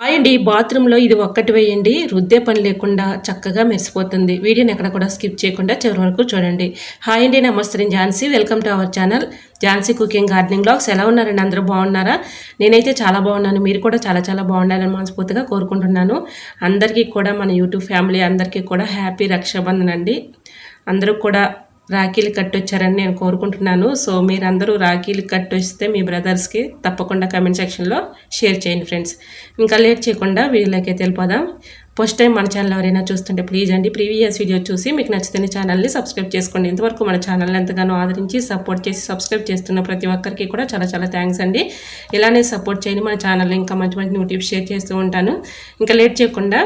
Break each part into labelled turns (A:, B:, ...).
A: Hi అండి బాత్రూంలో ఇది ఒక్కటి వేయండి. రుద్దే పని లేకుండా చక్కగా మెరిసిపోతుంది. వీడియోని ఎక్కడ కూడా స్కిప్ చేయకుండా చివరి వరకు చూడండి. హాయ్ అండి నమస్తే నేను Jhansi. Welcome to our channel Jhansi cooking gardening blogs. ఎలా ఉన్నారండి అందరూ? బాగున్నారా? నేనైతే చాలా బాగున్నాను. మీరు కూడా చాలా చాలా బాగుండాలని మనస్ఫూర్తిగా కోరుకుంటున్నాను. అందరికీ కూడా మన యూట్యూబ్ ఫ్యామిలీ అందరికీ కూడా హ్యాపీ రక్షాబంధన్ అండి. అందరూ కూడా రాఖీలు కట్టొచ్చారని నేను కోరుకుంటున్నాను. సో మీరందరూ రాఖీలు కట్టొస్తే మీ బ్రదర్స్కి తప్పకుండా కమెంట్ సెక్షన్లో షేర్ చేయండి ఫ్రెండ్స్. ఇంకా లేట్ చేయకుండా వీడియోలోకి వెళ్ళిపోదాం. ఫస్ట్ టైం మన ఛానల్ ఎవరైనా చూస్తుంటే ప్లీజ్ అండి ప్రీవియస్ వీడియో చూసి మీకు నచ్చితే ఛానల్ని సబ్స్క్రైబ్ చేసుకోండి. ఇంతవరకు మన ఛానల్ని ఎంతగానో ఆదరించి సపోర్ట్ చేసి సబ్స్క్రైబ్ చేస్తున్న ప్రతి ఒక్కరికి కూడా చాలా చాలా థ్యాంక్స్ అండి. ఇలానే సపోర్ట్ చేయండి మన ఛానల్లో ఇంకా మంచి మంచి న్యూటిప్స్ షేర్ చేస్తూ ఉంటాను. ఇంకా లేట్ చేయకుండా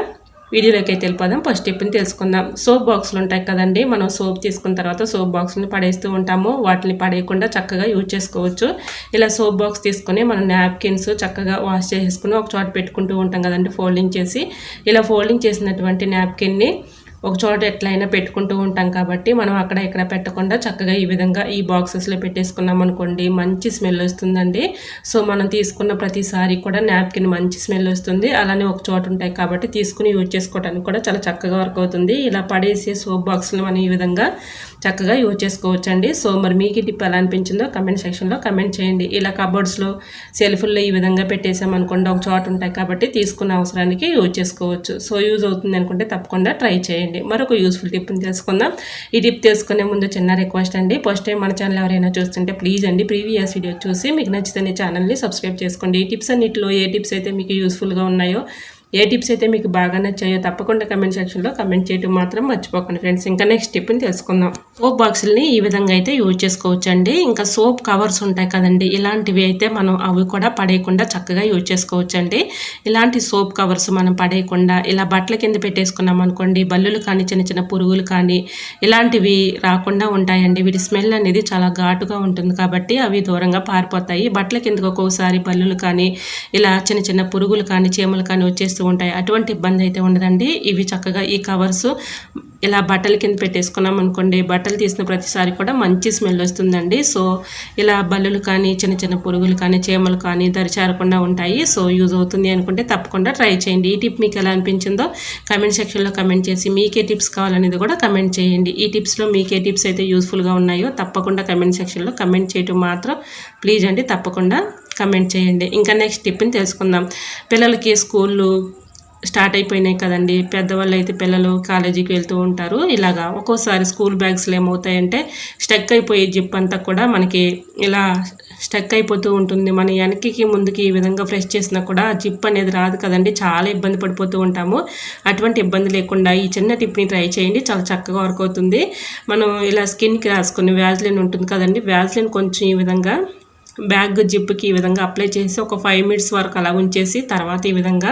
A: వీడియోలోకి అయితే వెళ్ళిపోదాం. ఫస్ట్ స్టెప్ని తెలుసుకుందాం. సోప్ బాక్సులు ఉంటాయి కదండి. మనం సోప్ తీసుకున్న తర్వాత సోప్ బాక్స్ని పడేస్తూ ఉంటాము. వాటిని పడేయకుండా చక్కగా యూజ్ చేసుకోవచ్చు. ఇలా సోప్ బాక్స్ తీసుకొని మనం నాప్కిన్స్ చక్కగా వాష్ చేసుకుని ఒక చోట పెట్టుకుంటూ ఉంటాం కదండి ఫోల్డింగ్ చేసి. ఇలా ఫోల్డింగ్ చేసినటువంటి నాప్కిన్ని ఒక చోట ఎట్లయినా పెట్టుకుంటూ ఉంటాం కాబట్టి మనం అక్కడ ఇక్కడ పెట్టకుండా చక్కగా ఈ విధంగా ఈ బాక్సెస్లో పెట్టేసుకున్నాం అనుకోండి మంచి స్మెల్ వస్తుందండి. సో మనం తీసుకున్న ప్రతిసారి కూడా నాప్కిన్ మంచి స్మెల్ వస్తుంది. అలానే ఒక చోట ఉంటాయి కాబట్టి తీసుకుని యూజ్ చేసుకోవడానికి కూడా చాలా చక్కగా వర్క్ అవుతుంది. ఇలా పడేసి సోప్ బాక్స్లో మనం ఈ విధంగా చక్కగా యూజ్ చేసుకోవచ్చండి. సో మరి మీకు ఈ టిప్ ఎలా అనిపించిందో కమెంట్ సెక్షన్లో కమెంట్ చేయండి. ఇలా కబోర్డ్స్లో సెల్ఫుల్లో ఈ విధంగా పెట్టేసామనుకోండి ఒక చోట ఉంటాయి కాబట్టి తీసుకున్న అవసరానికి యూజ్ చేసుకోవచ్చు. సో యూజ్ అవుతుంది అనుకుంటే తప్పకుండా ట్రై చేయండి. మరొక యూస్ఫుల్ టిప్ని తెలుసుకుందాం. ఈ టిప్ తెలుసుకునే ముందు చిన్న రిక్వెస్ట్ అండి. ఫస్ట్ టైం మన ఛానల్ ఎవరైనా చూస్తుంటే ప్లీజ్ అండి ప్రీవియస్ వీడియో చూసి మీకు నచ్చితే ఛానల్ని సబ్స్క్రైబ్ చేసుకోండి. ఈ టిప్స్ అన్నింటిలో ఏ టిప్స్ అయితే మీకు యూస్ఫుల్గా ఉన్నాయో ఏ టిప్స్ అయితే మీకు బాగా నచ్చాయో తప్పకుండా కమెంట్ సెక్షన్లో కమెంట్ చేయడం మాత్రం మర్చిపోకండి ఫ్రెండ్స్ ఇంకా నెక్స్ట్ టిప్ని తెలుసుకుందాం. సోప్ బాక్సుల్ని ఈ విధంగా అయితే యూజ్ చేసుకోవచ్చండి. ఇంకా సోప్ కవర్స్ ఉంటాయి కదండి ఇలాంటివి అయితే మనం అవి కూడా పడేయకుండా చక్కగా యూజ్ చేసుకోవచ్చండి. ఇలాంటి సోప్ కవర్స్ మనం పడేయకుండా ఇలా బట్టల కింద పెట్టేసుకున్నాం అనుకోండి బల్లులు కానీ చిన్న చిన్న పురుగులు కానీ ఇలాంటివి రాకుండా ఉంటాయండి. వీటి స్మెల్ అనేది చాలా ఘాటుగా ఉంటుంది కాబట్టి అవి దూరంగా పారిపోతాయి. బట్టల కిందకు ఒక్కోసారి బల్లులు కానీ ఇలా చిన్న చిన్న పురుగులు కానీ చీమలు కానీ వచ్చేస్తూ ఉంటాయి. అటువంటి ఇబ్బంది అయితే ఉండదండి. ఇవి చక్కగా ఈ కవర్స్ ఇలా బట్టల కింద పెట్టేసుకున్నాం అనుకోండి బట్టలు తీసిన ప్రతిసారి కూడా మంచి స్మెల్ వస్తుందండి. సో ఇలా బల్లులు కానీ చిన్న చిన్న పురుగులు కానీ చీమలు కానీ దరిచారకుండా ఉంటాయి. సో యూజ్ అవుతుంది అనుకుంటే తప్పకుండా ట్రై చేయండి. ఈ టిప్ మీకు ఎలా అనిపించిందో కమెంట్ సెక్షన్లో కమెంట్ చేసి మీకే టిప్స్ కావాలనేది కూడా కమెంట్ చేయండి. ఈ టిప్స్లో మీకే టిప్స్ అయితే యూస్ఫుల్గా ఉన్నాయో తప్పకుండా కమెంట్ సెక్షన్లో కమెంట్ చేయటం మాత్రం ప్లీజ్ అండి తప్పకుండా కమెంట్ చేయండి. ఇంకా నెక్స్ట్ టిప్ని తెలుసుకుందాం. పిల్లలకి స్కూళ్ళు స్టార్ట్ అయిపోయినాయి కదండి. పెద్దవాళ్ళు అయితే పిల్లలు కాలేజీకి వెళ్తూ ఉంటారు. ఇలాగా ఒక్కోసారి స్కూల్ బ్యాగ్స్లో ఏమవుతాయంటే స్టక్ అయిపోయే జిప్ అంతా కూడా మనకి ఇలా స్టక్ అయిపోతూ ఉంటుంది. మన వెనక్కి ముందుకి ఈ విధంగా ఫ్రెష్ చేసినా కూడా జిప్ అనేది రాదు కదండి. చాలా ఇబ్బంది పడిపోతూ ఉంటాము. అటువంటి ఇబ్బంది లేకుండా ఈ చిన్న టిప్ని ట్రై చేయండి. చాలా చక్కగా వర్క్ అవుతుంది. మనం ఇలా స్కిన్కి రాసుకుని వ్యాజ్లిన్ ఉంటుంది కదండి. వ్యాజ్లిన్ కొంచెం ఈ విధంగా బ్యాగ్ జిప్కి ఈ విధంగా అప్లై చేసి ఒక ఫైవ్ మినిట్స్ వరకు అలా ఉంచేసి తర్వాత ఈ విధంగా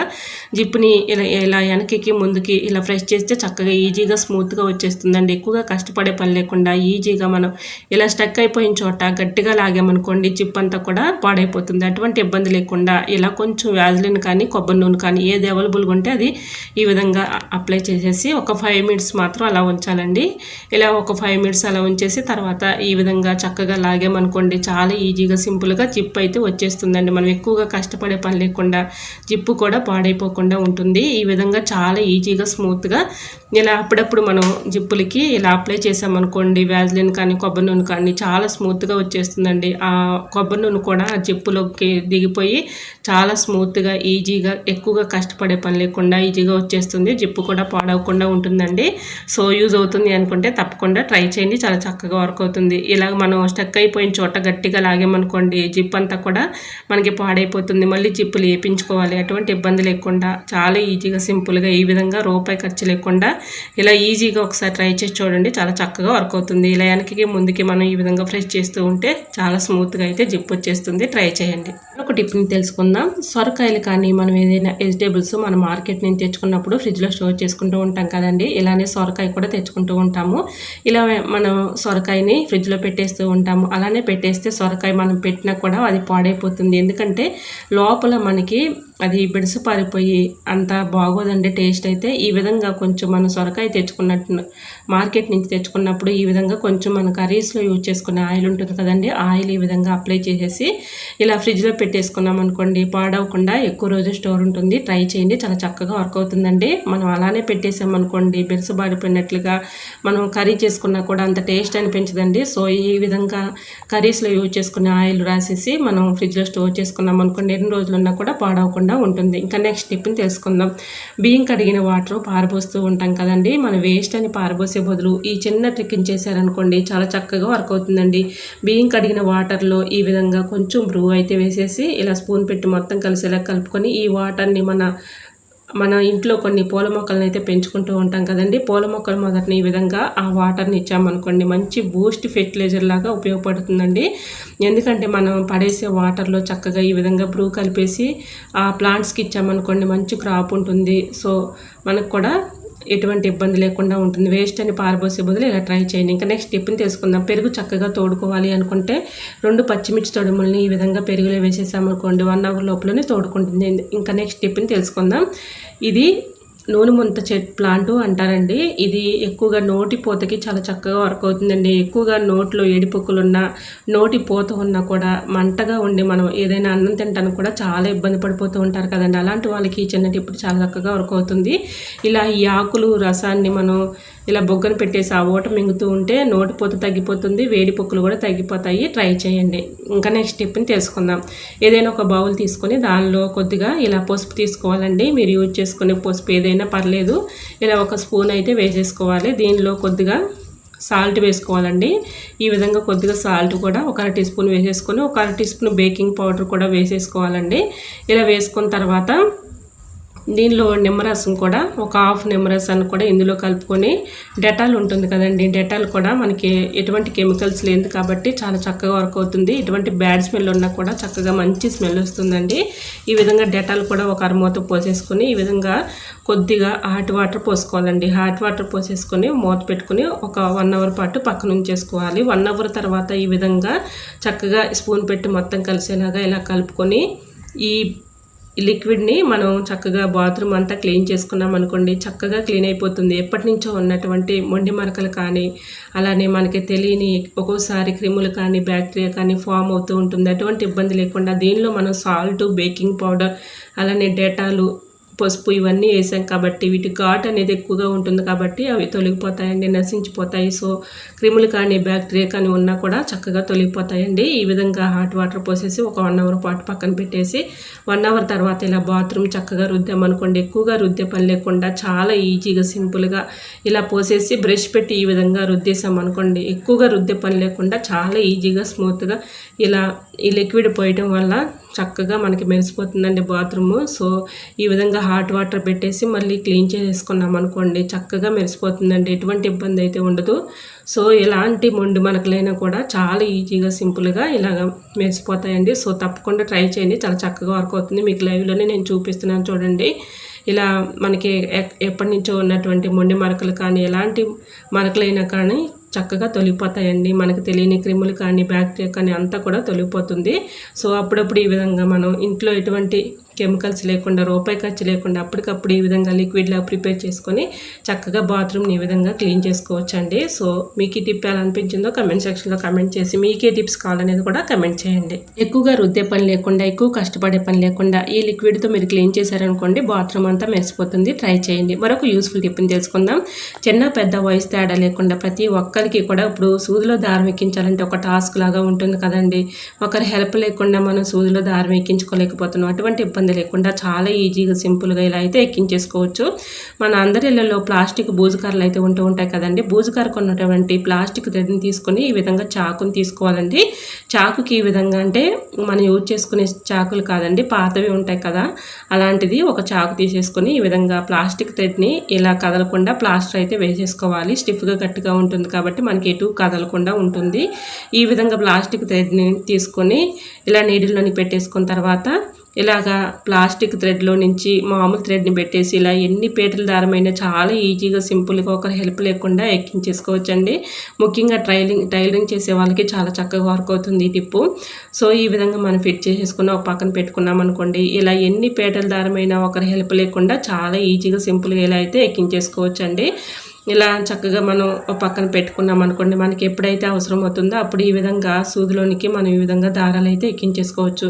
A: జిప్ని ఇలా ఇలా వెనక్కి ముందుకి ఇలా ఫ్రెష్ చేస్తే చక్కగా ఈజీగా స్మూత్గా వచ్చేస్తుందండి. ఎక్కువగా కష్టపడే పని లేకుండా ఈజీగా మనం ఇలా స్టక్ అయిపోయిన చోట గట్టిగా లాగామనుకోండి జిప్ అంతా కూడా పాడైపోతుంది. అటువంటి ఇబ్బంది లేకుండా ఇలా కొంచెం వ్యాజ్లిన్ కానీ కొబ్బరి నూనె కానీ ఏది అవైలబుల్గా ఉంటే అది ఈ విధంగా అప్లై చేసేసి ఒక ఫైవ్ మినిట్స్ మాత్రం అలా ఉంచాలండి. ఇలా ఒక ఫైవ్ మినిట్స్ అలా ఉంచేసి తర్వాత ఈ విధంగా చక్కగా లాగామనుకోండి చాలా ఈజీగా సింపుల్గా జిప్ అయితే వచ్చేస్తుందండి. మనం ఎక్కువగా కష్టపడే పని లేకుండా జిప్పు కూడా పాడైపోకుండా ఉంటుంది. ఈ విధంగా చాలా ఈజీగా స్మూత్గా ఇలా అప్పుడప్పుడు మనం జిప్పులకి ఇలా అప్లై చేసామనుకోండి వ్యాజ్లిన్ కానీ కొబ్బరి నూనె కానీ చాలా స్మూత్గా వచ్చేస్తుందండి. ఆ కొబ్బరి నూనె కూడా ఆ జిప్పులోకి దిగిపోయి చాలా స్మూత్గా ఈజీగా ఎక్కువగా కష్టపడే పని లేకుండా ఈజీగా వచ్చేస్తుంది. జిప్పు కూడా పాడవకుండా ఉంటుందండి. సో యూజ్ అవుతుంది అనుకుంటే తప్పకుండా ట్రై చేయండి. చాలా చక్కగా వర్క్ అవుతుంది. ఇలా మనం స్టక్ అయిపోయిన చోట గట్టిగా లాగామనుకోండి జిప్ అంతా కూడా మనకి పాడైపోతుంది. మళ్ళీ జిప్పులు వేయించుకోవాలి అటువంటి ఇబ్బంది లేకుండా. చాలా ఈజీగా సింపుల్గా ఈ విధంగా రూపాయి ఖర్చు లేకుండా ఇలా ఈజీగా ఒకసారి ట్రై చేసి చూడండి. చాలా చక్కగా వర్క్ అవుతుంది. ఇలా వెనక్కి ముందుకి మనం ఈ విధంగా ఫ్రెష్ చేస్తూ ఉంటే చాలా స్మూత్గా అయితే జిప్ వచ్చేస్తుంది. ట్రై చేయండి. ఒక టిప్ని తెలుసుకుందాం. సొరకాయలు కానీ మనం ఏదైనా వెజిటేబుల్స్ మనం మార్కెట్ నుంచి తెచ్చుకున్నప్పుడు ఫ్రిడ్జ్లో స్టోర్ చేసుకుంటూ ఉంటాం కదండి. ఇలానే సొరకాయ కూడా తెచ్చుకుంటూ ఉంటాము. ఇలా మనం సొరకాయని ఫ్రిడ్జ్లో పెట్టేస్తూ ఉంటాము. అలానే పెట్టేస్తే సొరకాయ మనం పెట్టినా కూడా అది పాడైపోతుంది. ఎందుకంటే లోపల మనకి అది బిడసు పారిపోయి అంత బాగోదండి టేస్ట్ అయితే. ఈ విధంగా కొంచెం మనం సొరకాయ తెచ్చుకున్నట్టు మార్కెట్ నుంచి తెచ్చుకున్నప్పుడు ఈ విధంగా కొంచెం మన కర్రీస్లో యూజ్ చేసుకునే ఆయిల్ ఉంటుంది కదండి ఆయిల్ ఈ విధంగా అప్లై చేసేసి ఇలా ఫ్రిడ్జ్లో పెట్టేసుకున్నాం అనుకోండి పాడవకుండా ఎక్కువ రోజు స్టోర్ ఉంటుంది. ట్రై చేయండి చాలా చక్కగా వర్క్ అవుతుందండి. మనం అలానే పెట్టేసాం అనుకోండి బిరుసు బారిపోయినట్లుగా మనం కర్రీ చేసుకున్నా కూడా అంత టేస్ట్ అనిపించదండి. సో ఈ విధంగా కర్రీస్లో యూజ్ చేసుకునే ఆయిల్ రాసేసి మనం ఫ్రిడ్జ్లో స్టోర్ చేసుకున్నాం అనుకోండి ఎన్ని రోజులున్నా కూడా పాడవకుండా ఉంటుంది. ఇంకా నెక్స్ట్ టిప్ని తెలుసుకుందాం. బియ్యం కడిగిన వాటర్ పారబోస్తూ ఉంటాం కదండి. మన వేస్ట్ అని పారబోసే బదులు ఈ చిన్న ట్రిక్ చేశారనుకోండి చాలా చక్కగా వర్క్ అవుతుందండి. బియ్యం కడిగిన వాటర్లో ఈ విధంగా కొంచెం బ్రూ అయితే వేసేసి ఇలా స్పూన్ పెట్టి మొత్తం కలిసేలా కలుపుకొని ఈ వాటర్ని మన మన ఇంట్లో కొన్ని పూల మొక్కలను అయితే పెంచుకుంటూ ఉంటాం కదండి. పూల మొక్కలు మొదటిని ఈ విధంగా ఆ వాటర్ని ఇచ్చామనుకోండి మంచి బూస్ట్ ఫెర్టిలైజర్ లాగా ఉపయోగపడుతుందండి. ఎందుకంటే మనం పడేసే వాటర్లో చక్కగా ఈ విధంగా బ్రూ కలిపేసి ఆ ప్లాంట్స్కి ఇచ్చామనుకోండి మంచి క్రాప్ ఉంటుంది. సో మనకు కూడా ఎటువంటి ఇబ్బంది లేకుండా ఉంటుంది. వేస్ట్ అని పారబోసే బదులు ఇలా ట్రై చేయండి. ఇంకా నెక్స్ట్ టిప్ని తెలుసుకుందాం పెరుగు చక్కగా తోడుకోవాలి అనుకుంటే రెండు పచ్చిమిర్చి తొడుముల్ని ఈ విధంగా పెరుగులో వేసేసామనుకోండి వన్ అవర్ లోపలనే తోడుకుంటుంది. ఇంకా నెక్స్ట్ టిప్ని తెలుసుకుందాం. ఇది నూనె ముంత చెట్ ప్లాంటు అంటారండి. ఇది ఎక్కువగా నోటి పూతకి చాలా చక్కగా వర్క్ అవుతుందండి. ఎక్కువగా నోట్లో ఏడిపొక్కులున్నా నోటి పూత ఉన్నా కూడా మంటగా ఉండి మనం ఏదైనా అన్నం తింటానికి కూడా చాలా ఇబ్బంది పడిపోతూ ఉంటారు కదండి. అలాంటి వాళ్ళకి చిన్న ఇప్పుడు చాలా చక్కగా వర్క్ అవుతుంది. ఇలా ఈ ఆకులు రసాన్ని మనం ఇలా బొగ్గను పెట్టేసి ఆ ఓట మింగుతూ ఉంటే నోటి తగ్గిపోతుంది వేడి పొక్కులు కూడా తగ్గిపోతాయి. ట్రై చేయండి. ఇంకా నెక్స్ట్ స్టెప్ని తెలుసుకుందాం. ఏదైనా ఒక బౌల్ తీసుకొని దానిలో కొద్దిగా ఇలా పసుపు తీసుకోవాలండి. మీరు యూజ్ చేసుకునే పసుపు ఏదైనా పర్లేదు. ఇలా ఒక స్పూన్ అయితే వేసేసుకోవాలి. దీనిలో కొద్దిగా సాల్ట్ వేసుకోవాలండి. ఈ విధంగా కొద్దిగా సాల్ట్ కూడా ఒక అర టీ స్పూన్ వేసేసుకొని ఒక అర టీ స్పూన్ బేకింగ్ పౌడర్ కూడా వేసేసుకోవాలండి. ఇలా వేసుకున్న తర్వాత దీనిలో నిమ్మరసం కూడా ఒక హాఫ్ నిమ్మరసాన్ని కూడా ఇందులో కలుపుకొని డెటాల్ ఉంటుంది కదండి డెటాల్ కూడా మనకి ఎటువంటి కెమికల్స్ లేదు కాబట్టి చాలా చక్కగా వర్క్ అవుతుంది. ఎటువంటి బ్యాడ్ స్మెల్ ఉన్నా కూడా చక్కగా మంచి స్మెల్ వస్తుందండి. ఈ విధంగా డెటాల్ కూడా ఒక అరమూత పోసేసుకొని ఈ విధంగా కొద్దిగా హాట్ వాటర్ పోసుకోవాలండి. హాట్ వాటర్ పోసేసుకొని మూత పెట్టుకుని ఒక వన్ అవర్ పాటు పక్కన ఉంచేసుకోవాలి. వన్ అవర్ తర్వాత ఈ విధంగా చక్కగా స్పూన్ పెట్టి మొత్తం కలిసేలాగా ఇలా కలుపుకొని ఈ ఈ లిక్విడ్ని మనం చక్కగా బాత్రూమ్ అంతా క్లీన్ చేసుకున్నాం అనుకోండి చక్కగా క్లీన్ అయిపోతుంది. ఎప్పటి నుంచో ఉన్నటువంటి మొండి మరకలు కానీ అలానే మనకి తెలియని ఒక్కోసారి క్రిములు కానీ బ్యాక్టీరియా కానీ ఫామ్ అవుతూ ఉంటుంది. అటువంటి ఇబ్బంది లేకుండా దీనిలో మనం సాల్ట్ బేకింగ్ పౌడర్ అలానే డేటాలు పసుపు ఇవన్నీ వేసాం కాబట్టి వీటి ఘాట్ అనేది ఎక్కువగా ఉంటుంది కాబట్టి అవి తొలగిపోతాయండి నశించిపోతాయి. సో క్రిములు కానీ బ్యాక్టీరియా కానీ ఉన్నా కూడా చక్కగా తొలగిపోతాయండి. ఈ విధంగా హాట్ వాటర్ పోసేసి ఒక వన్ అవర్ పాటు పక్కన పెట్టేసి వన్ అవర్ తర్వాత ఇలా బాత్రూమ్ చక్కగా రుద్దామనుకోండి ఎక్కువగా రుద్దే పని లేకుండా చాలా ఈజీగా సింపుల్గా ఇలా పోసేసి బ్రష్ పెట్టి ఈ విధంగా రుద్దేసామనుకోండి ఎక్కువగా రుద్దే పని లేకుండా చాలా ఈజీగా స్మూత్గా ఇలా ఈ లిక్విడ్ పోయటం వల్ల చక్కగా మనకి మెరిసిపోతుందండి బాత్రూము. సో ఈ విధంగా హాట్ వాటర్ పెట్టేసి మళ్ళీ క్లీన్ చేసుకున్నాం అనుకోండి చక్కగా మెరిసిపోతుందండి. ఎటువంటి ఇబ్బంది అయితే ఉండదు. సో ఎలాంటి మొండి మనకులైనా కూడా చాలా ఈజీగా సింపుల్గా ఇలాగ మెరిసిపోతాయండి. సో తప్పకుండా ట్రై చేయండి. చాలా చక్కగా వర్క్ అవుతుంది. మీకు లైవ్లోనే నేను చూపిస్తున్నాను చూడండి. ఇలా మనకి ఎప్పటి నుంచో ఉన్నటువంటి మొండి మరకలు కానీ ఎలాంటి మరకలైనా కానీ చక్కగా తొలిగిపోతాయండి మనకు తెలియని క్రిములు కానీ బ్యాక్టీరియా కానీ అంతా కూడా తొలిగిపోతుంది సో అప్పుడప్పుడు ఈ విధంగా మనం ఇంట్లో ఎటువంటి కెమికల్స్ లేకుండా రూపాయి ఖర్చు లేకుండా అప్పటికప్పుడు ఈ విధంగా లిక్విడ్లా ప్రిపేర్ చేసుకొని చక్కగా బాత్రూమ్ని ఈ విధంగా క్లీన్ చేసుకోవచ్చు అండి సో మీకు ఈ టిప్ ఎలా అనిపించిందో కమెంట్ సెక్షన్లో కమెంట్ చేసి మీకే టిప్స్ కావాలనేది కూడా కమెంట్ చేయండి. ఎక్కువగా రుద్దే పని లేకుండా ఎక్కువ కష్టపడే పని లేకుండా ఈ లిక్విడ్తో మీరు క్లీన్ చేశారనుకోండి బాత్రూమ్ అంతా మెరిసిపోతుంది. ట్రై చేయండి. మరొక యూస్ఫుల్ టిప్ని తెలుసుకుందాం. చిన్న పెద్ద వయసు తేడా లేకుండా ప్రతి ఒక్కరికి కూడా ఇప్పుడు సూదిలో దారం ఎక్కించాలంటే ఒక టాస్క్ లాగా ఉంటుంది కదండి. ఒకరి హెల్ప్ లేకుండా మనం సూదిలో దారం ఎక్కించుకోలేకపోతున్నాం. అటువంటి ఇబ్బంది ఇబ్బంది లేకుండా చాలా ఈజీగా సింపుల్గా ఇలా అయితే ఎక్కించేసుకోవచ్చు. మన అందరి ఇళ్ళలో ప్లాస్టిక్ బూజుకారలు అయితే ఉంటూ ఉంటాయి కదండి. బూజుకార కొన్నటువంటి ప్లాస్టిక్ థ్రెడ్ని తీసుకొని ఈ విధంగా చాకుని తీసుకోవాలండి. చాకుకి ఈ విధంగా అంటే మనం యూజ్ చేసుకునే చాకులు కాదండి పాతవి ఉంటాయి కదా. అలాంటిది ఒక చాకు తీసేసుకొని ఈ విధంగా ప్లాస్టిక్ థ్రెడ్ని ఇలా కదలకుండా ప్లాస్టర్ అయితే వేసేసుకోవాలి. స్టిఫ్గా గట్టిగా ఉంటుంది కాబట్టి మనకి ఎటు కదలకుండా ఉంటుంది. ఈ విధంగా ప్లాస్టిక్ థ్రెడ్ని తీసుకొని ఇలా నీటిలోని పెట్టేసుకున్న తర్వాత ఇలాగా ప్లాస్టిక్ థ్రెడ్లో నుంచి మామూలు థ్రెడ్ని పెట్టేసి ఇలా ఎన్ని పేటల దారమైనా చాలా ఈజీగా సింపుల్గా ఒకరి హెల్ప్ లేకుండా ఎక్కించేసుకోవచ్చండి. ముఖ్యంగా ట్రైలింగ్ టైలరింగ్ చేసే వాళ్ళకి చాలా చక్కగా వర్క్ అవుతుంది ఈ టిప్పు. సో ఈ విధంగా మనం ఫిట్ చేసేసుకున్న ఒక పక్కన పెట్టుకున్నాం అనుకోండి ఇలా ఎన్ని పేటల దారమైనా ఒకరి హెల్ప్ లేకుండా చాలా ఈజీగా సింపుల్గా ఇలా అయితే ఎక్కించేసుకోవచ్చండి. ఇలా చక్కగా మనం పక్కన పెట్టుకున్నాం అనుకోండి మనకి ఎప్పుడైతే అవసరం అవుతుందో అప్పుడు ఈ విధంగా సూదిలోనికి మనం ఈ విధంగా దారాలు అయితే ఎక్కించేసుకోవచ్చు.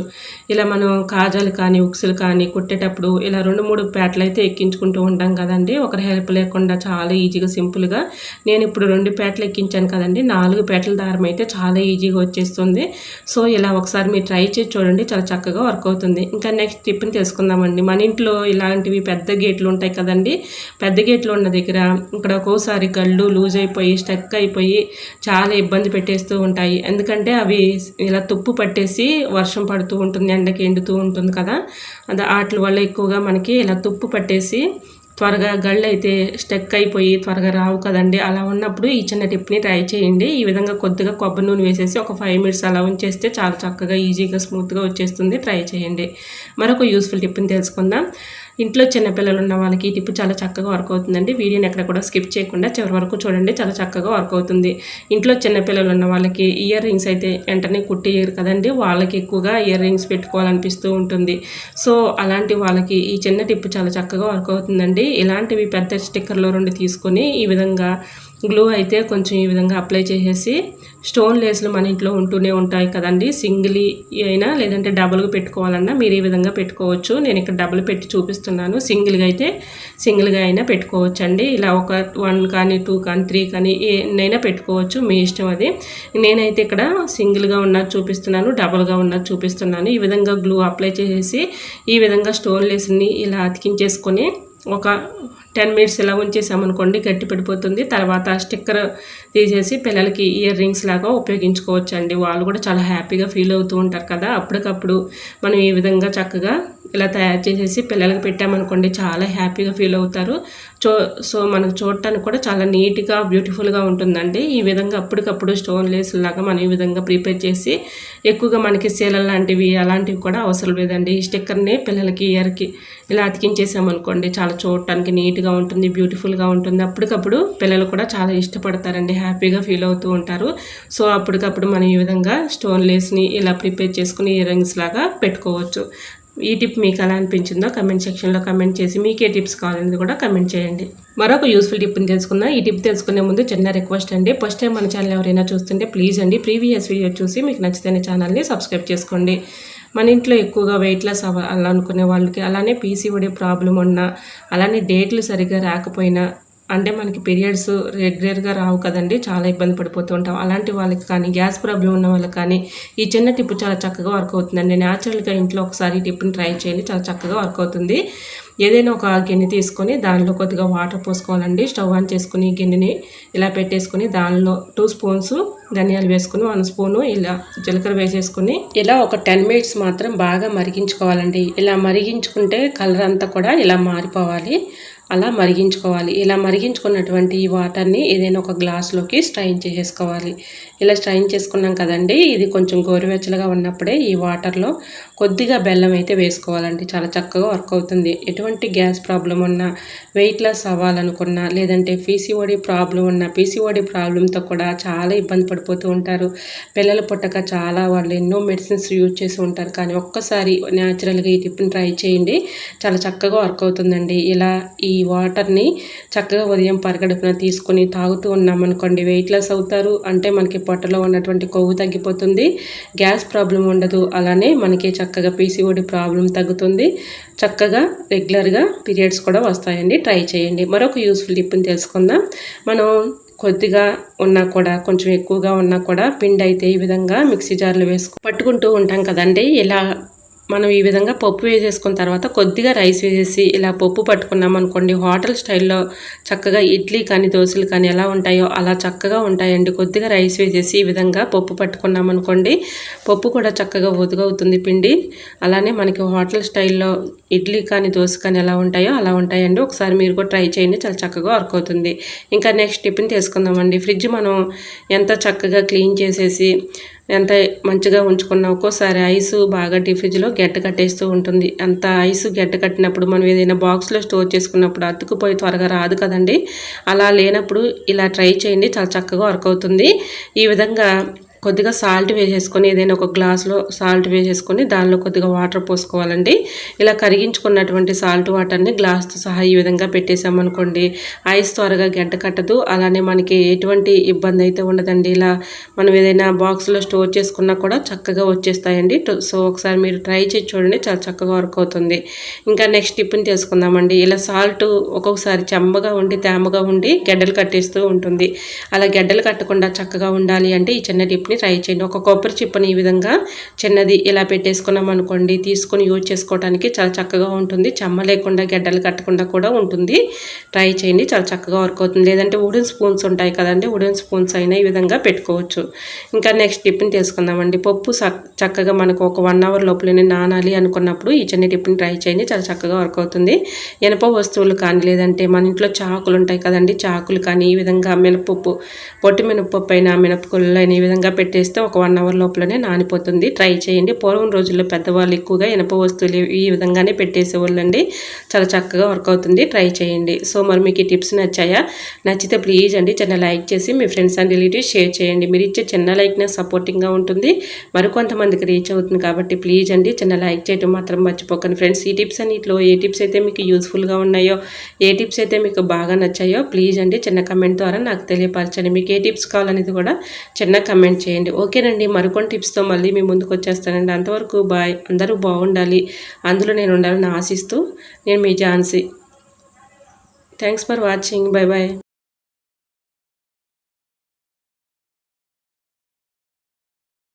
A: ఇలా మనం కాజాలు కానీ ఉక్సులు కానీ కుట్టేటప్పుడు ఇలా రెండు మూడు ప్యాట్లు అయితే ఎక్కించుకుంటూ ఉంటాం కదండి. ఒకరి హెల్ప్ లేకుండా చాలా ఈజీగా సింపుల్గా నేను ఇప్పుడు రెండు ప్యాట్లు ఎక్కించాను కదండి. నాలుగు ప్యాట్ల దారం అయితే చాలా ఈజీగా వచ్చేస్తుంది. సో ఇలా ఒకసారి మీరు ట్రై చేసి చూడండి చాలా చక్కగా వర్క్ అవుతుంది. ఇంకా నెక్స్ట్ టిప్ని తెలుసుకుందామండి. మన ఇంట్లో ఇలాంటివి పెద్ద గేట్లు ఉంటాయి కదండి. పెద్ద గేట్లు ఉన్న దగ్గర ఇక్కడ ఒక ఒక్కోసారి కళ్ళు లూజ్ అయిపోయి స్టక్ అయిపోయి చాలా ఇబ్బంది పెట్టేస్తూ ఉంటాయి. ఎందుకంటే అవి ఇలా తుప్పు పట్టేసి వర్షం పడుతూ ఉంటుంది ఎండకి ఎండుతూ ఉంటుంది కదా. అది వాటి వల్ల ఎక్కువగా మనకి ఇలా తుప్పు పట్టేసి త్వరగా గళ్ళు అయితే స్టక్ అయిపోయి త్వరగా రావు కదండి. అలా ఉన్నప్పుడు ఈ చిన్న టిప్ని ట్రై చేయండి. ఈ విధంగా కొద్దిగా కొబ్బరి నూనె వేసేసి ఒక ఫైవ్ మినిట్స్ అలా ఉంచేస్తే చాలా చక్కగా ఈజీగా స్మూత్గా వచ్చేస్తుంది. ట్రై చేయండి. మరొక యూస్ఫుల్ టిప్ని తెలుసుకుందాం. ఇంట్లో చిన్నపిల్లలు ఉన్న వాళ్ళకి ఈ టిప్ చాలా చక్కగా వర్క్ అవుతుందండి. వీడియోని ఎక్కడ కూడా స్కిప్ చేయకుండా చివరి వరకు చూడండి చాలా చక్కగా వర్క్ అవుతుంది. ఇంట్లో చిన్నపిల్లలు ఉన్న వాళ్ళకి ఇయర్ రింగ్స్ అయితే వెంటనే కుట్టియరు కదండి. వాళ్ళకి ఎక్కువగా ఇయర్ రింగ్స్ పెట్టుకోవాలనిపిస్తూ ఉంటుంది. సో అలాంటి వాళ్ళకి ఈ చిన్న టిప్ చాలా చక్కగా వర్క్ అవుతుందండి. ఇలాంటివి పెద్ద స్టిక్కర్లో రెండు తీసుకొని ఈ విధంగా గ్లూ అయితే కొంచెం ఈ విధంగా అప్లై చేసేసి స్టోన్ లేస్లు మన ఇంట్లో ఉంటూనే ఉంటాయి కదండి. సింగిల్ అయినా లేదంటే డబుల్గా పెట్టుకోవాలన్నా మీరు ఈ విధంగా పెట్టుకోవచ్చు. నేను ఇక్కడ డబుల్ పెట్టి చూపిస్తున్నాను. సింగిల్గా అయితే సింగిల్గా అయినా పెట్టుకోవచ్చు అండి ఇలా ఒక వన్ కానీ టూ కానీ త్రీ కానీ ఎన్నైనా పెట్టుకోవచ్చు. మీ ఇష్టం అది. నేనైతే ఇక్కడ సింగిల్గా ఉన్నది చూపిస్తున్నాను డబుల్గా ఉన్నది చూపిస్తున్నాను. ఈ విధంగా గ్లూ అప్లై చేసేసి ఈ విధంగా స్టోన్ లేస్ని ఇలా అతికించేసుకొని ఒక టెన్ మినిట్స్ ఇలా ఉంచేసామనుకోండి గట్టి పడిపోతుంది. తర్వాత స్టిక్కర్ తీసేసి పిల్లలకి ఇయర్ రింగ్స్ లాగా ఉపయోగించుకోవచ్చు అండి వాళ్ళు కూడా చాలా హ్యాపీగా ఫీల్ అవుతూ ఉంటారు కదా. అప్పటికప్పుడు మనం ఈ విధంగా చక్కగా ఇలా తయారు చేసేసి పిల్లలకి పెట్టామనుకోండి చాలా హ్యాపీగా ఫీల్ అవుతారు. చో సో మనకు చూడటానికి కూడా చాలా నీట్గా బ్యూటిఫుల్గా ఉంటుందండి. ఈ విధంగా అప్పటికప్పుడు స్టోన్ లేస్ లాగా మనం ఈ విధంగా ప్రిపేర్ చేసి ఎక్కువగా మనకి సీలలు లాంటివి అలాంటివి కూడా అవసరం లేదండి. ఈ స్టిక్కర్ని పిల్లలకి ఇయర్కి ఇలా అతికించేసామనుకోండి చాలా చూడటానికి నీట్గా ఉంటుంది బ్యూటిఫుల్గా ఉంటుంది. అప్పటికప్పుడు పిల్లలు కూడా చాలా ఇష్టపడతారండి హ్యాపీగా ఫీల్ అవుతూ ఉంటారు. సో అప్పటికప్పుడు మనం ఈ విధంగా స్టోన్ లేస్ని ఇలా ప్రిపేర్ చేసుకుని ఇయర్ రింగ్స్ లాగా పెట్టుకోవచ్చు. ఈ టిప్ మీకు ఎలా అనిపించిందో కమెంట్ సెక్షన్లో కమెంట్ చేసి మీకు ఏ టిప్స్ కావాలని కూడా కమెంట్ చేయండి. మరొక యూస్ఫుల్ టిప్ని తెలుసుకుందాం. ఈ టిప్ తెలుసుకునే ముందు చిన్న రిక్వెస్ట్ అండి. ఫస్ట్ టైం మన ఛానల్ ఎవరైనా చూస్తుంటే ప్లీజ్ అండి ప్రీవియస్ వీడియో చూసి మీకు నచ్చితే ఛానల్ని సబ్స్క్రైబ్ చేసుకోండి. మన ఇంట్లో ఎక్కువగా వెయిట్ లాస్ అవ్వాలనుకునే వాళ్ళకి అలానే పీసీఓడి ప్రాబ్లం ఉన్నా అలానే డేట్లు సరిగ్గా రాకపోయినా అంటే మనకి పీరియడ్స్ రెగ్యులర్గా రావు కదండి చాలా ఇబ్బంది పడిపోతూ ఉంటాం. అలాంటి వాళ్ళకి కానీ గ్యాస్ ప్రాబ్లం ఉన్న వాళ్ళకి కానీ ఈ చిన్న టిప్ చాలా చక్కగా వర్క్ అవుతుందండి. న్యాచురల్గా ఇంట్లో ఒకసారి ఈ టిప్ని ట్రై చేయండి చాలా చక్కగా వర్క్ అవుతుంది. ఏదైనా ఒక గిన్నె తీసుకొని దానిలో కొద్దిగా వాటర్ పోసుకోవాలండి. స్టవ్ ఆన్ చేసుకుని గిన్నెని ఇలా పెట్టేసుకుని దానిలో టూ స్పూన్స్ ధనియాలు వేసుకుని వన్ స్పూను ఇలా జీలకర్ర వేసేసుకుని ఇలా ఒక టెన్ మినిట్స్ మాత్రం బాగా మరిగించుకోవాలండి. ఇలా మరిగించుకుంటే కలర్ అంతా కూడా ఇలా మారిపోవాలి. అలా మరిగించుకోవాలి. ఇలా మరిగించుకున్నటువంటి ఈ వాటర్ని ఏదైనా ఒక గ్లాస్లోకి స్ట్రైన్ చేసేసుకోవాలి. ఇలా స్ట్రైన్ చేసుకున్నాం కదండి ఇది కొంచెం గోరువెచ్చలుగా ఉన్నప్పుడే ఈ వాటర్లో కొద్దిగా బెల్లం అయితే వేసుకోవాలండి. చాలా చక్కగా వర్క్ అవుతుంది. ఎటువంటి గ్యాస్ ప్రాబ్లం ఉన్నా వెయిట్ లాస్ అవ్వాలనుకున్నా లేదంటే పీసీఓడి ప్రాబ్లం ఉన్న పీసీఓడి ప్రాబ్లంతో కూడా చాలా ఇబ్బంది పడిపోతూ ఉంటారు. పిల్లలు పుట్టక చాలా వాళ్ళు ఎన్నో మెడిసిన్స్ యూజ్ చేసి ఉంటారు. కానీ ఒక్కసారి న్యాచురల్గా ఈ టిప్ని ట్రై చేయండి. చాలా చక్కగా వర్క్ అవుతుందండి. ఇలా ఈ వాటర్ని చక్కగా ఉదయం పరగడుపున తీసుకొని తాగుతూ ఉన్నామనుకోండి. వెయిట్ లాస్ అవుతారు. అంటే మనకి పొట్టలో ఉన్నటువంటి కొవ్వు తగ్గిపోతుంది. గ్యాస్ ప్రాబ్లం ఉండదు. అలానే మనకి చక్కగా పీసీఓడి ప్రాబ్లం తగ్గుతుంది. చక్కగా రెగ్యులర్గా పీరియడ్స్ కూడా వస్తాయండి. ట్రై చేయండి. మరొక యూస్ఫుల్ టిప్ని తెలుసుకుందాం. మనం కొద్దిగా ఉన్నా కూడా కొంచెం ఎక్కువగా ఉన్నా కూడా పిండి అయితే ఈ విధంగా మిక్సీ జార్లో వేసుకు పట్టుకుంటూ ఉంటాం కదండి. ఇలా మనం ఈ విధంగా పప్పు వేసేసుకున్న తర్వాత కొద్దిగా రైస్ వేసేసి ఇలా పప్పు పట్టుకున్నాం అనుకోండి హోటల్ స్టైల్లో చక్కగా ఇడ్లీ కానీ దోశలు కానీ ఎలా ఉంటాయో అలా చక్కగా ఉంటాయండి. కొద్దిగా రైస్ వేసేసి ఈ విధంగా పప్పు పట్టుకున్నాం అనుకోండి పప్పు కూడా చక్కగా ఒదుగవుతుంది పిండి. అలానే మనకి హోటల్ స్టైల్లో ఇడ్లీ కానీ దోశ కానీ ఎలా ఉంటాయో అలా ఉంటాయండి. ఒకసారి మీరు కూడా ట్రై చేయండి చాలా చక్కగా వర్క్ అవుతుంది. ఇంకా నెక్స్ట్ టిఫిన్ తీసుకుందామండి. ఫ్రిడ్జ్ మనం ఎంత చక్కగా క్లీన్ చేసేసి ఎంత మంచిగా ఉంచుకున్నా ఒక్కోసారి ఐస్ బాగా డిఫ్రిజ్లో గడ్డ కట్టేస్తూ ఉంటుంది. అంత ఐస్ గడ్డ కట్టినప్పుడు మనం ఏదైనా బాక్స్లో స్టోర్ చేసుకున్నప్పుడు అతుకుపోయి త్వరగా రాదు కదండి. అలా లేనప్పుడు ఇలా ట్రై చేయండి. చాలా చక్కగా వర్క్ అవుతుంది. ఈ విధంగా కొద్దిగా సాల్ట్ వేసేసుకొని ఏదైనా ఒక గ్లాస్లో సాల్ట్ వేసేసుకొని దానిలో కొద్దిగా వాటర్ పోసుకోవాలండి. ఇలా కరిగించుకున్నటువంటి సాల్ట్ వాటర్ని గ్లాస్తో సహా ఈ విధంగా పెట్టేసామనుకోండి ఐస్ త్వరగా గంట కట్టదు. అలానే మనకి ఎటువంటి ఇబ్బంది అయితే ఉండదండి. ఇలా మనం ఏదైనా బాక్స్లో స్టోర్ చేసుకున్నా కూడా చక్కగా వచ్చేస్తాయండి. సో ఒకసారి మీరు ట్రై చేసి చూడండి. చాలా చక్కగా వర్క్ అవుతుంది. ఇంకా నెక్స్ట్ టిప్ని తెలుసుకుందామండి ఇలా సాల్ట్ ఒక్కొక్కసారి చెమ్మగా ఉండి తేమగా ఉండి గడ్డలు కట్టేస్తూ ఉంటుంది. అలా గడ్డలు కట్టకుండా చక్కగా ఉండాలి అంటే ఈ చిన్న టిప్ చిప్ని ట్రై చేయండి. ఒక కొబ్బరి చిప్పని ఈ విధంగా చిన్నది ఇలా పెట్టేసుకున్నాం అనుకోండి. తీసుకొని యూజ్ చేసుకోవడానికి చాలా చక్కగా ఉంటుంది. చెమ్మ లేకుండా గడ్డలు కట్టకుండా కూడా ఉంటుంది. ట్రై చేయండి. చాలా చక్కగా వర్క్ అవుతుంది. లేదంటే వుడెన్ స్పూన్స్ ఉంటాయి కదండి. వుడెన్ స్పూన్స్ అయినా ఈ విధంగా పెట్టుకోవచ్చు. ఇంకా నెక్స్ట్ టిప్ని తీసుకుందామండి. పప్పు చక్కగా మనకు ఒక వన్ అవర్ లోపలనే నానాలి అనుకున్నప్పుడు ఈ చిన్న టిప్ని ట్రై చేయండి. చాలా చక్కగా వర్క్ అవుతుంది. ఎనప వస్తువులు కానీ లేదంటే మన ఇంట్లో చాకులు ఉంటాయి కదండి. చాకులు కానీ ఈ విధంగా మినపప్పు పొట్టి మినపప్పు అయినా మినపకుళ్ళు అయినా ఈ విధంగా పెట్టేస్తే ఒక వన్ అవర్ లోపలనే నానిపోతుంది. ట్రై చేయండి. పూర్వం రోజుల్లో పెద్దవాళ్ళు ఎక్కువగా ఇనప వస్తువులు ఈ విధంగానే పెట్టేసేవాళ్ళండి. చాలా చక్కగా వర్క్ అవుతుంది. ట్రై చేయండి. సో మరి మీకు ఈ టిప్స్ నచ్చాయా? నచ్చితే ప్లీజ్ అండి. చిన్న లైక్ చేసి మీ ఫ్రెండ్స్ అండ్ రిలేటివ్స్ షేర్ చేయండి. మీరు ఇచ్చే చిన్న లైక్నే సపోర్టింగ్గా ఉంటుంది. మరికొంతమందికి రీచ్ అవుతుంది కాబట్టి ప్లీజ్ అండి. చిన్న లైక్ చేయడం మాత్రం మర్చిపోకండి. ఫ్రెండ్స్ ఈ టిప్స్ అన్నింటిలో ఏ టిప్స్ అయితే మీకు యూస్ఫుల్గా ఉన్నాయో ఏ టిప్స్ అయితే మీకు బాగా నచ్చాయో ప్లీజ్ అండి. చిన్న కమెంట్ ద్వారా నాకు తెలియపరచండి. మీకు ఏ టిప్స్ కావాలనేది కూడా చిన్న కమెంట్ చేయండి. ఓకేనండి మరికొన్ని టిప్స్తో మళ్ళీ మీ ముందుకు వచ్చేస్తానండి. అంతవరకు బాయ్ అందరూ బాగుండాలి. అందులో నేను ఉండాలని ఆశిస్తూ నేను మీ Jhansi. Thanks for watching. Bye bye